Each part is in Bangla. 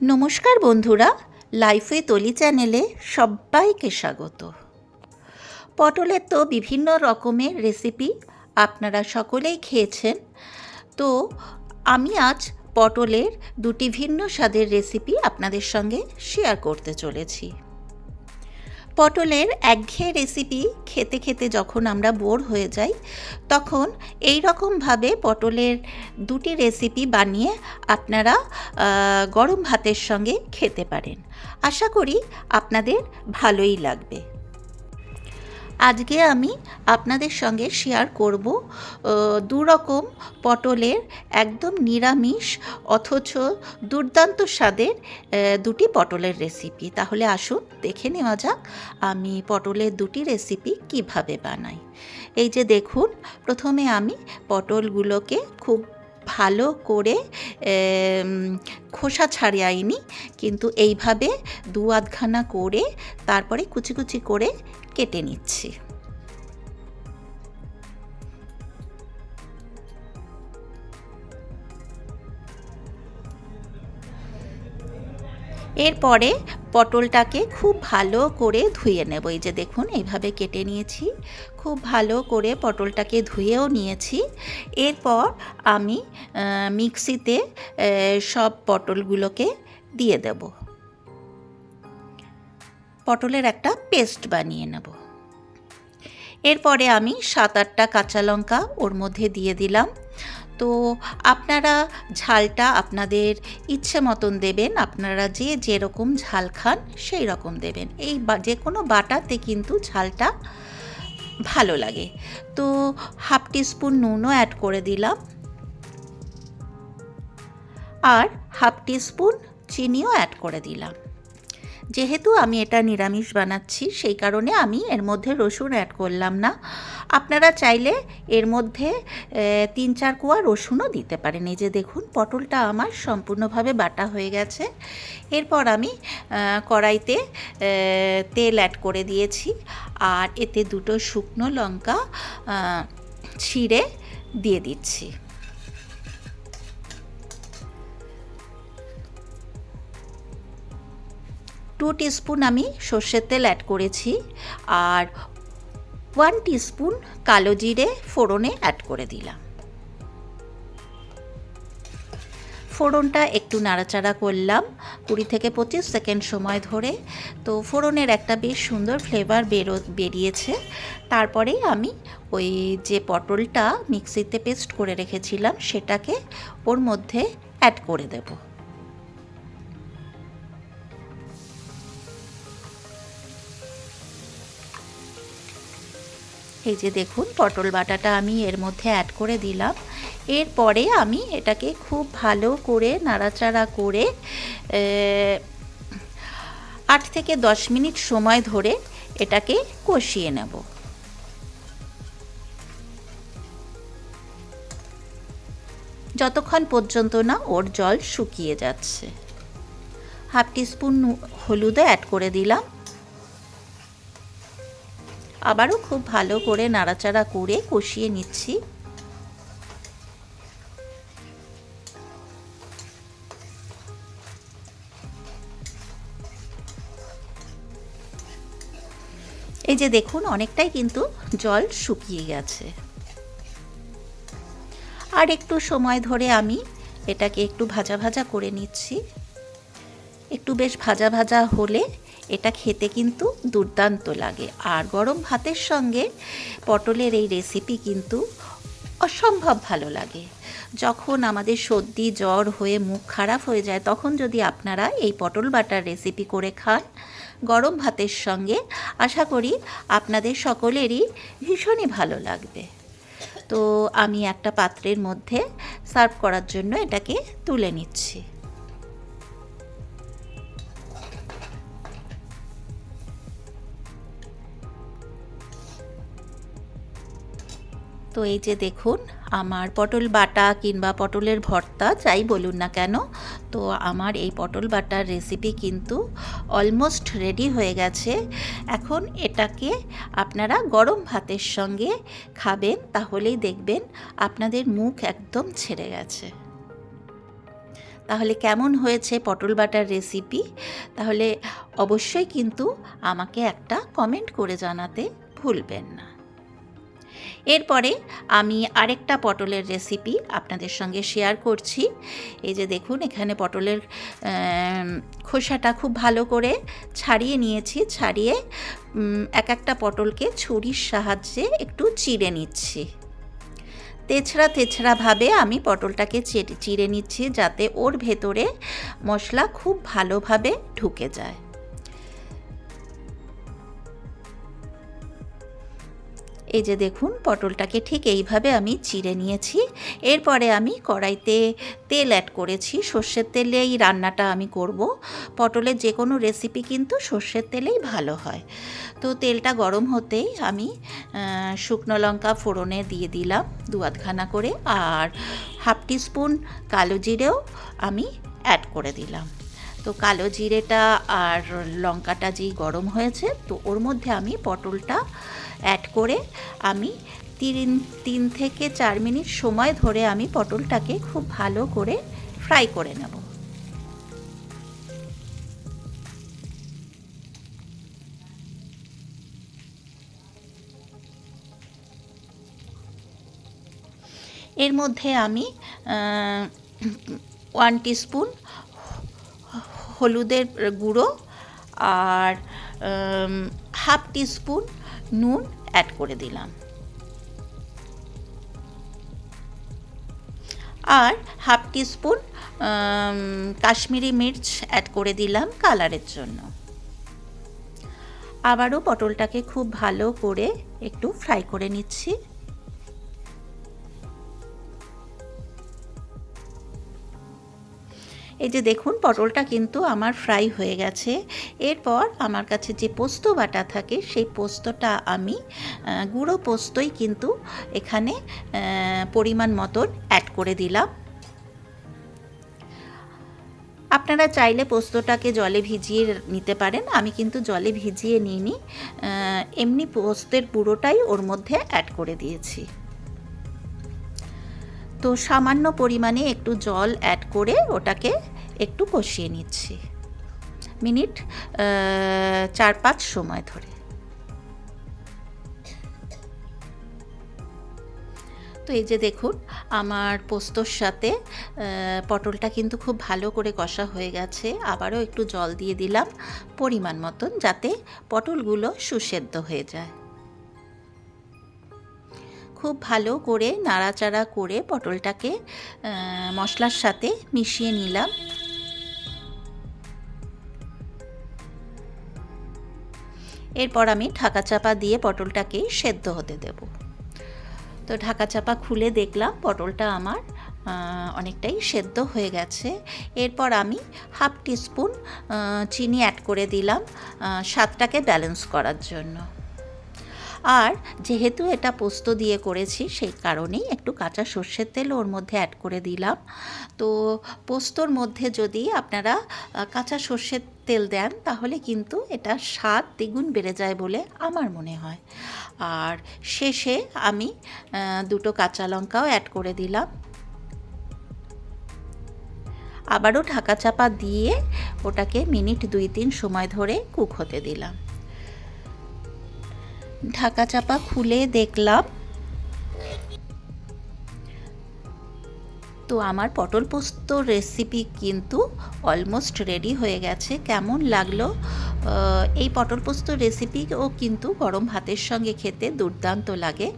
নমস্কার বন্ধুরা, লাইফে তলি চ্যানেলে সবাইকে স্বাগত। পটলের তো বিভিন্ন রকমের রেসিপি আপনারা সকলেই খেয়েছেন। তো আমি আজ পটলের দুটি ভিন্ন স্বাদের রেসিপি আপনাদের সঙ্গে শেয়ার করতে চলেছি। পটলের একঘেয়ে রেসিপি খেতে খেতে যখন আমরা বোর হয়ে যাই, তখন এই রকমভাবে পটলের দুটি রেসিপি বানিয়ে আপনারা গরম ভাতের সঙ্গে খেতে পারেন। আশা করি আপনাদের ভালোই লাগবে। আজকে আমি আপনাদের সঙ্গে শেয়ার করব আহ, দু রকম পটলের একদম নিরামিষ অথচ দুর্দান্ত স্বাদের দুটি পটলের রেসিপি তাহলে আসুন দেখে নেওয়া যাক আমি পটলের দুটি রেসিপি কীভাবে বানাই। এই যে দেখুন প্রথমে আমি পটলগুলোকে খুব ভালো করে খোসা ছাড়িয়াইনি। কিন্তু এইভাবে দু আধখানা করে তারপরে কুচি কুচি করে কেটে নিচ্ছি। এরপরে পটলটাকে খুব ভালো করে ধুয়ে নেব। এই যে দেখুন, এইভাবে কেটে নিয়েছি। খুব ভালো করে পটলটাকে ধুয়েও নিয়েছি। এরপর আমি মিক্সিতে সব পটলগুলোকে দিয়ে দেব। পটলের একটা পেস্ট বানিয়ে নেব। এরপরে আমি সাত আটটা কাঁচা লঙ্কা ওর মধ্যে দিয়ে দিলাম। তো আপনারা ঝালটা আপনাদের ইচ্ছে মতন দেবেন। আপনারা যে যেরকম ঝাল খান সেই রকম দেবেন। এই যে কোনো বাটাতে কিন্তু ঝালটা ভালো লাগে। তো হাফ টিস্পুন নুনও অ্যাড করে দিলাম। আর হাফ টিস্পুন চিনিও অ্যাড করে দিলাম। যেহেতু আমি এটা নিরামিষ বানাচ্ছি, সেই কারণে আমি এর মধ্যে রসুন অ্যাড করলাম না। আপনারা চাইলে এর মধ্যে তিন চার কোয়া রসুনও দিতে পারেন। এই যে দেখুন, পটলটা আমার সম্পূর্ণভাবে বাটা হয়ে গেছে। এরপর আমি কড়াইতে তেল অ্যাড করে দিয়েছি। আর এতে দুটো শুকনো লঙ্কা ছিঁড়ে দিয়ে দিচ্ছি। টু টিস্পুন আমি সর্ষের তেল অ্যাড করেছি আর ওয়ান টিস্পুন কালো জিরে ফোড়নে অ্যাড করে দিলাম। ফোড়নটা একটু নাড়াচাড়া করলাম কুড়ি থেকে পঁচিশ সেকেন্ড সময় ধরে। তো ফোড়নের একটা বেশ সুন্দর ফ্লেভার বেরো, বেরিয়েছে। তারপরেই আমি ওই যে পটলটা মিক্সিতে পেস্ট করে রেখেছিলাম সেটাকে ওর মধ্যে অ্যাড করে দেবো। এই যে দেখুন, পটল বাটাটা আমি এর মধ্যে অ্যাড করে দিলাম। এরপরে আমি এটাকে খুব ভালো করে নাড়াচাড়া করে আট থেকে দশ মিনিট সময় ধরে এটাকে কষিয়ে নেব। যতক্ষণ পর্যন্ত না ওর জল শুকিয়ে যাচ্ছে। হাফ টিস্পুন হলুদও অ্যাড করে দিলাম। আবারও খুব ভালো করে নাড়াচাড়া করে কষিয়ে নিচ্ছি। এই যে দেখুন, অনেকটাই কিন্তু জল শুকিয়ে গেছে। আর একটু সময় ধরে আমি এটাকে একটু ভাজা ভাজা করে নিচ্ছি। একটু বেশ ভাজা ভাজা হলে এটা খেতে কিন্তু দুর্দান্ত লাগে। আর গরম ভাতের সঙ্গে পটলের এই রেসিপি কিন্তু অসম্ভব ভালো লাগে। যখন আমাদের সর্দি জ্বর হয়ে মুখ খারাপ হয়ে যায়, তখন যদি আপনারা এই পটল বাটার রেসিপি করে খান, গরম ভাতের সঙ্গে, আশা করি আপনাদের সকলেরই ভীষণই ভালো লাগবে। তো আমি একটা পাত্রের মধ্যে সার্ভ করার জন্য এটাকে তুলে নিচ্ছি। তো এই যে দেখুন, আমার পটল বাটা কিংবা পটলের ভর্তা, যাই বলুন না কেন, তো আমার এই পটল বাটার রেসিপি কিন্তু অলমোস্ট রেডি হয়ে গেছে। এখন এটাকে আপনারা গরম ভাতের সঙ্গে খাবেন, তাহলেই দেখবেন আপনাদের মুখ একদম ছেড়ে গেছে। তাহলে কেমন হয়েছে পটল বাটার রেসিপি তাহলে অবশ্যই কিন্তু আমাকে একটা কমেন্ট করে জানাতে ভুলবেন না। এরপরে আমি আরেকটা পটলের রেসিপি আপনাদের সঙ্গে শেয়ার করছি। এই যে দেখুন, এখানে পটলের খোসাটা খুব ভালো করে ছাড়িয়ে নিয়েছি, ছাড়িয়ে এক একটা পটলকে ছুরির সাহায্যে একটু চিড়ে নিচ্ছি। তেছড়া তেছড়াভাবে আমি পটলটাকে চিড়ে নিচ্ছি যাতে ওর ভেতরে মশলা খুব ভালোভাবে ঢুকে যায়। এই যে দেখুন, পটলটাকে ঠিক এইভাবে আমি চিড়ে নিয়েছি। এরপরে আমি কড়াইতে তেল অ্যাড করেছি। সর্ষের তেলেই রান্নাটা আমি করব। পটলের যে কোনো রেসিপি কিন্তু সর্ষের তেলেই ভালো হয়। তো তেলটা গরম হতেই আমি শুকনো লঙ্কা ফোড়নে দিয়ে দিলাম দু আধখানা করে আর হাফ টিস্পুন কালো জিরেও আমি অ্যাড করে দিলাম। তো কালো জিরেটা আর লঙ্কাটা যেই গরম হয়েছে, তো ওর মধ্যে আমি পটলটা অ্যাড করে আমি তিন তিন থেকে চার মিনিট সময় ধরে আমি পটলটাকে খুব ভালো করে ফ্রাই করে নেব। এর মধ্যে আমি ওয়ান টিস্পুন হলুদের গুঁড়ো আর হাফ টিস্পুন নুন অ্যাড করে দিলাম। আর হাফ টিস্পুন কাশ্মীরি মির্চ অ্যাড করে দিলাম কালারের জন্য। আবারও পটলটাকে খুব ভালো করে একটু ফ্রাই করে নিচ্ছি। এই যে দেখুন, পটলটা কিন্তু আমার ফ্রাই হয়ে গেছে। এরপর আমার কাছে যে পোস্ত বাটা থাকে, সেই পোস্তটা আমি গুঁড়ো পোস্তই কিন্তু এখানে পরিমাণ মতন অ্যাড করে দিলাম। আপনারা চাইলে পোস্তটাকে জলে ভিজিয়ে নিতে পারেন। আমি কিন্তু জলে ভিজিয়ে নিইনি। এমনি পোস্তের পুরোটাই ওর মধ্যে অ্যাড করে দিয়েছি। তো সামান্য পরিমাণে একটু জল অ্যাড করে ওটাকে একটু কষিয়ে নিচ্ছি। মিনিট চার পাঁচ সময় ধরে। তো এই যে দেখুন, আমার পোস্তর সাথে পটলটা কিন্তু খুব ভালো করে কষা হয়ে গেছে। আবারও একটু জল দিয়ে দিলাম পরিমাণ মতন যাতে পটলগুলো সুসেদ্ধ হয়ে যায়। খুব ভালো করে নাড়াচাড়া করে পটলটাকে মশলার সাথে মিশিয়ে নিলাম। এরপর আমি ঢাকা চাপা দিয়ে পটলটাকে সেদ্ধ হতে দেব। তো ঢাকা চাপা খুলে দেখলাম পটলটা আমার অনেকটাই সেদ্ধ হয়ে গেছে। এরপর আমি হাফ টিস্পুন চিনি অ্যাড করে দিলাম স্বাদটাকে ব্যালেন্স করার জন্য। আর যেহেতু এটা পোস্ত দিয়ে করেছি, সেই কারণেই একটু কাঁচা সর্ষের তেল ওর মধ্যে অ্যাড করে দিলাম। তো পোস্তর মধ্যে যদি আপনারা কাঁচা সর্ষের তেল দেন, তাহলে কিন্তু এটা স্বাদ দ্বিগুণ বেড়ে যায় বলে আমার মনে হয়। আর শেষে আমি দুটো কাঁচা লঙ্কাও অ্যাড করে দিলাম। আবারও ঢাকা চাপা দিয়ে ওটাকে মিনিট দুই তিন সময় ধরে কুক হতে দিলাম। ঢাকা চাপা খুলে দেখলাম। তো আমার পটল পোস্ত রেসিপি কিন্তু অলমোস্ট রেডি হয়ে গেছে। কেমন লাগল? এই পটল পোস্ত রেসিপিও কিন্তু গরম ভাতের সঙ্গে খেতে দুর্দান্ত লাগে।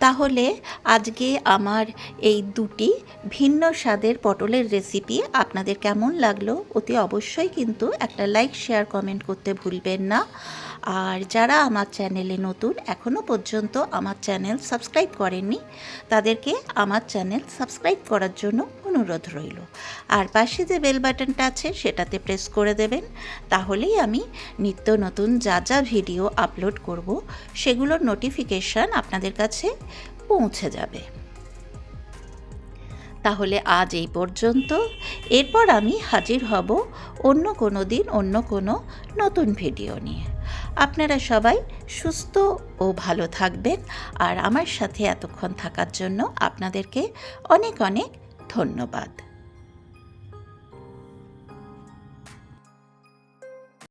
তাহলে আজকে আমার এই দুটি ভিন্ন স্বাদের পটলের রেসিপি আপনাদের কেমন লাগল অতি অবশ্যই কিন্তু একটা লাইক শেয়ার কমেন্ট করতে ভুলবেন না। আর যারা আমার চ্যানেলে নতুন এখনও পর্যন্ত আমার চ্যানেল সাবস্ক্রাইব করেননি, তাদেরকে আমার চ্যানেল সাবস্ক্রাইব করার জন্য অনুরোধ রইল। আর পাশে যে বেল বাটনটা আছে, সেটাতে প্রেস করে দেবেন। তাহলেই আমি নিত্য নতুন যা যা ভিডিও আপলোড করব, সেগুলোর নোটিফিকেশান আপনাদের কাছে পৌঁছে যাবে। তাহলে আজ এই পর্যন্ত। এরপর আমি হাজির হব অন্য কোনো দিন, অন্য কোনো নতুন ভিডিও নিয়ে। আপনারা সবাই সুস্থ ও ভালো থাকবেন। আর আমার সাথে এতক্ষণ থাকার জন্য আপনাদেরকে অনেক অনেক ধন্যবাদ।